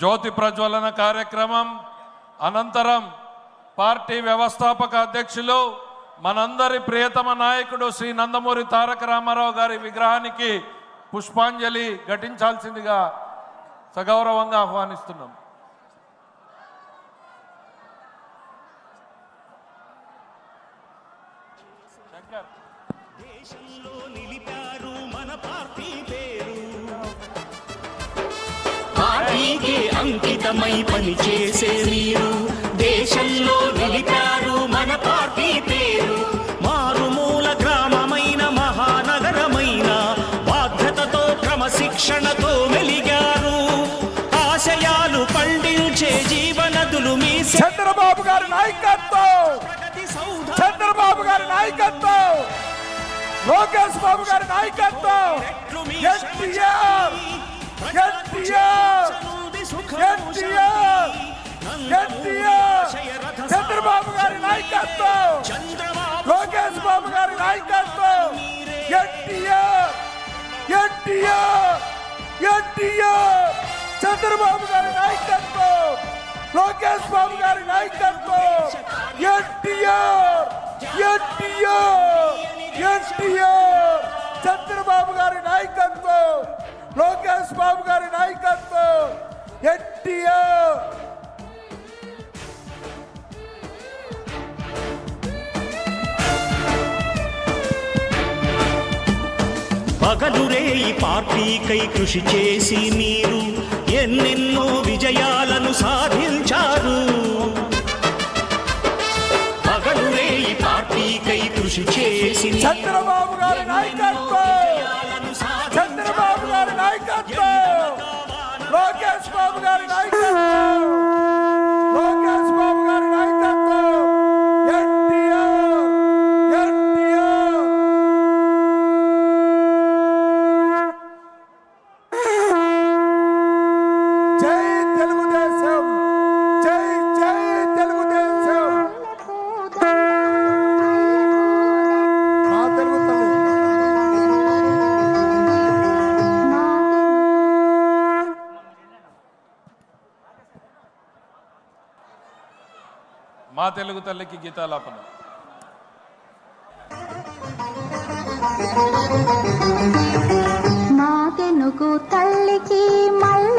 జ్యోతి ప్రజ్వలన కార్యక్రమం అనంతరం పార్టీ వ్యవస్థాపక అధ్యక్షులు మనందరి ప్రియతమ నాయకుడు శ్రీ నందమూరి తారక రామారావు గారి విగ్రహానికి పుష్పాంజలి ఘటించాల్సిందిగా సగౌరవంగా ఆహ్వానిస్తున్నాం. దేశంలో నిలిపారు మన పార్టీ పేరు. అంకితమై పనిచేసే మీరు. దేశంలో నిలిపారు మన పార్టీ పేరు. మారుమూల గ్రామమైన మహానగరమైన బాధ్యతతో క్రమశిక్షణతో మెలిగారు. ఆశయాలు పండించే జీవనదులు మీ చంద్రబాబు గారి నాయకత్వం! చంద్రబాబు గారి నాయకత్వం! లోకేష్ బాబు గారి నాయకత్వం! ఎన్టీఆర్! నాయకత్వం. లోకేష్ బాబు గారి నాయకత్వం. ఎన్టీఆర్ ఎన్టీఆర్ ఎన్టీఆర్. చంద్రబాబు గారి నాయకత్వం. లోకేష్ బాబు గారి నాయకత్వం. ఎన్టీఆర్ ఎన్టీఆర్ ఎన్టీఆర్. చంద్రబాబు గారి నాయకత్వం. పగలురే ఈ పార్టీకై కృషి చేసి మీరు ఎన్నెన్నో విజయాలను సాధించారు. పగలురే ఈ పార్టీకై కృషి చేసి చంద్రబాబు మా తెలుగు తల్లికి గీతాలాపన. మాకెనుకు తల్లికి మళ్ళీ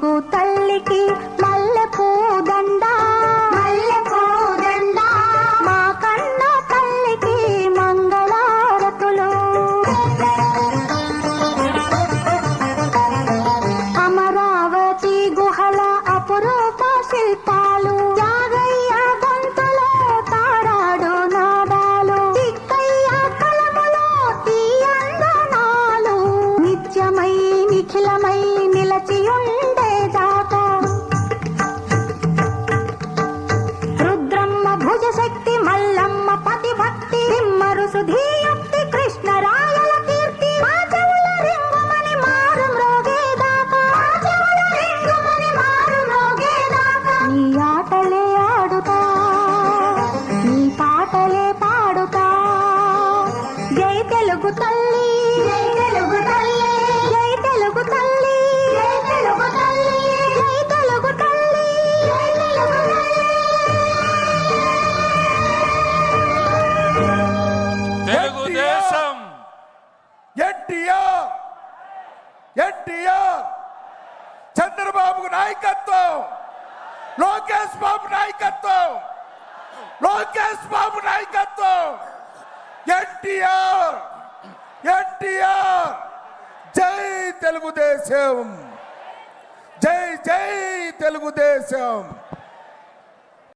తెనుగు తల్లికి మల్లె పూదండ మల్లె పూదండ మా కన్న తల్లికి మంగళారతులు. అమరావతి గుహల అపురూప శిల్పాలు. యాగయ్య గొంతులో తారాడు నాదాలు. కలములో నిత్యమై నిఖిలమై నిలచియుండ తెలుగుదేశం. ఎన్టీఆర్ ఎన్టీఆర్ చంద్రబాబు నాయకత్వం లోకేష్ బాబు నాయకత్వం లోకేష్ బాబు నాయకత్వం ఎన్టీఆర్. ఎన్టీఆర్ జై తెలుగుదేశం! జై జై తెలుగుదేశం!